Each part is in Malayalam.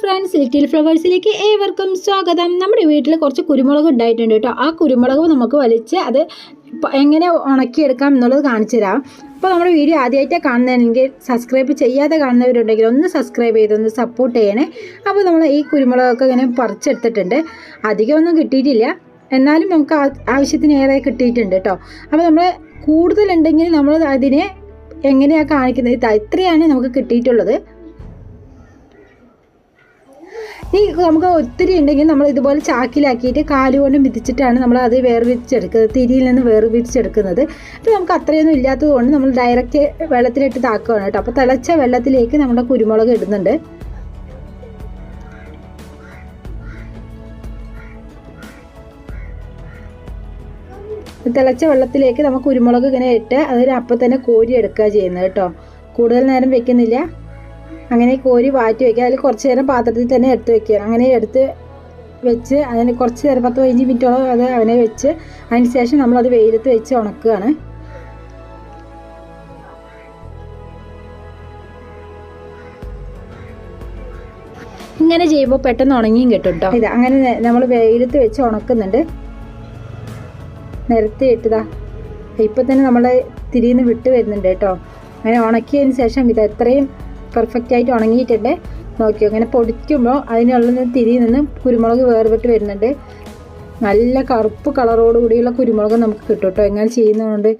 ഫ്രണ്ട്സ് ലിറ്റിൽ ഫ്ലവേഴ്സിലേക്ക് ഏവർക്കും സ്വാഗതം. നമ്മുടെ വീട്ടിൽ കുറച്ച് കുരുമുളക് ഉണ്ടായിട്ടുണ്ട് കേട്ടോ. ആ കുരുമുളക് നമുക്ക് വലിച്ച് അത് എങ്ങനെ ഉണക്കിയെടുക്കാം എന്നുള്ളത് കാണിച്ചു തരാം. അപ്പോൾ നമ്മുടെ വീഡിയോ ആദ്യമായിട്ട് കാണുന്നതെങ്കിൽ സബ്സ്ക്രൈബ് ചെയ്യാതെ കാണുന്നവരുണ്ടെങ്കിൽ ഒന്ന് സബ്സ്ക്രൈബ് ചെയ്തൊന്ന് സപ്പോർട്ട് ചെയ്യണേ. അപ്പോൾ നമ്മൾ ഈ കുരുമുളകൊക്കെ ഇങ്ങനെ പറിച്ചെടുത്തിട്ടുണ്ട്. അധികമൊന്നും കിട്ടിയിട്ടില്ല. എന്നാലും നമുക്ക് ആവശ്യത്തിന് ആവശ്യത്തിനേറെ കിട്ടിയിട്ടുണ്ട് കേട്ടോ. അപ്പോൾ നമ്മൾ കൂടുതലുണ്ടെങ്കിൽ നമ്മൾ അതിനെ എങ്ങനെയാണ് കാണിക്കുന്നത്? ഇതാ ഇത്രയാണ് നമുക്ക് കിട്ടിയിട്ടുള്ളത്. ഈ നമുക്ക് ഒത്തിരി ഉണ്ടെങ്കിൽ നമ്മൾ ഇതുപോലെ ചാക്കിലാക്കിയിട്ട് കാലുകൊണ്ട് മിതിച്ചിട്ടാണ് നമ്മൾ അത് വേർതിരിച്ചെടുക്കുന്നത് തിരിയിൽ നിന്ന് വേർതിരിച്ചെടുക്കുന്നത് അപ്പോൾ നമുക്ക് അത്രയൊന്നും ഇല്ലാത്തത് കൊണ്ട് നമ്മൾ ഡയറക്റ്റ് വെള്ളത്തിലിട്ട് താക്കുകയാണ് കേട്ടോ. അപ്പോൾ തിളച്ച വെള്ളത്തിലേക്ക് നമ്മുടെ കുരുമുളക് ഇടുന്നുണ്ട്. തിളച്ച വെള്ളത്തിലേക്ക് നമുക്ക് കുരുമുളക് ഇങ്ങനെ ഇട്ട് അതിന് അപ്പം തന്നെ കോരി എടുക്കുക ചെയ്യുന്നത് കേട്ടോ. കൂടുതൽ നേരം വെക്കുന്നില്ല. അങ്ങനെ കോരി വാറ്റി വയ്ക്കുക അതിൽ കുറച്ച് നേരം പാത്രത്തിൽ തന്നെ എടുത്ത് വയ്ക്കുക അങ്ങനെ എടുത്ത് വെച്ച് അതിന് കുറച്ച് നേരം പത്ത് പതിനഞ്ച് മിനിറ്റോളം അത് അവനെ വെച്ച് അതിന് ശേഷം നമ്മളത് വെയിലത്ത് വെച്ച് ഉണക്കുകയാണ്. ഇങ്ങനെ ചെയ്യുമ്പോൾ പെട്ടെന്ന് ഉണങ്ങിയും കിട്ടും കേട്ടോ ഇത് അങ്ങനെ നമ്മൾ വെയിലത്ത് വെച്ച് ഉണക്കുന്നുണ്ട്. നിരത്തി ഇട്ടതാ ഇപ്പം തന്നെ നമ്മൾ തിരിയിൽ നിന്ന് വിട്ട് വരുന്നുണ്ട് കേട്ടോ. അങ്ങനെ ഉണക്കിയതിന് ശേഷം ഇത് എത്രയും പെർഫെക്റ്റ് ആയിട്ട് ഉണങ്ങിയിട്ടുണ്ട്. നോക്കി അങ്ങനെ പൊടിക്കുമ്പോൾ അതിനുള്ള തിരി നിന്ന് കുരുമുളക് വേർപെട്ട് വരുന്നുണ്ട്. നല്ല കറുപ്പ് കളറോട് കൂടിയുള്ള കുരുമുളക് നമുക്ക് കിട്ടും കേട്ടോ. എങ്ങനെ ചെയ്യുന്നതുകൊണ്ട്.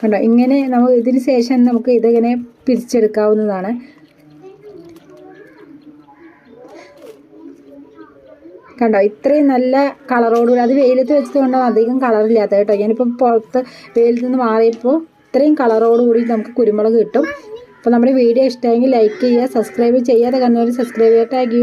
കണ്ടോ ഇങ്ങനെ നമ്മൾ ഇതിന് ശേഷം നമുക്ക് ഇതിങ്ങനെ പിരിച്ചെടുക്കാവുന്നതാണ്. കണ്ടോ ഇത്രയും നല്ല കളറോടുകൂടി അത് വെയിലത്ത് വെച്ചത് കൊണ്ടാണ് അധികം കളറില്ലാത്ത കേട്ടോ. ഞാനിപ്പോൾ പുറത്ത് വെയിലത്ത് നിന്ന് മാറിയപ്പോൾ ഇത്രയും കളറോടുകൂടി നമുക്ക് കുരുമുളക് കിട്ടും. അപ്പോൾ നമ്മുടെ വീഡിയോ ഇഷ്ടമെങ്കിൽ ലൈക്ക് ചെയ്യുക സബ്സ്ക്രൈബ് ചെയ്യാതെ കണ്ടവർ സബ്സ്ക്രൈബ് ചെയ്യുക താങ്ക്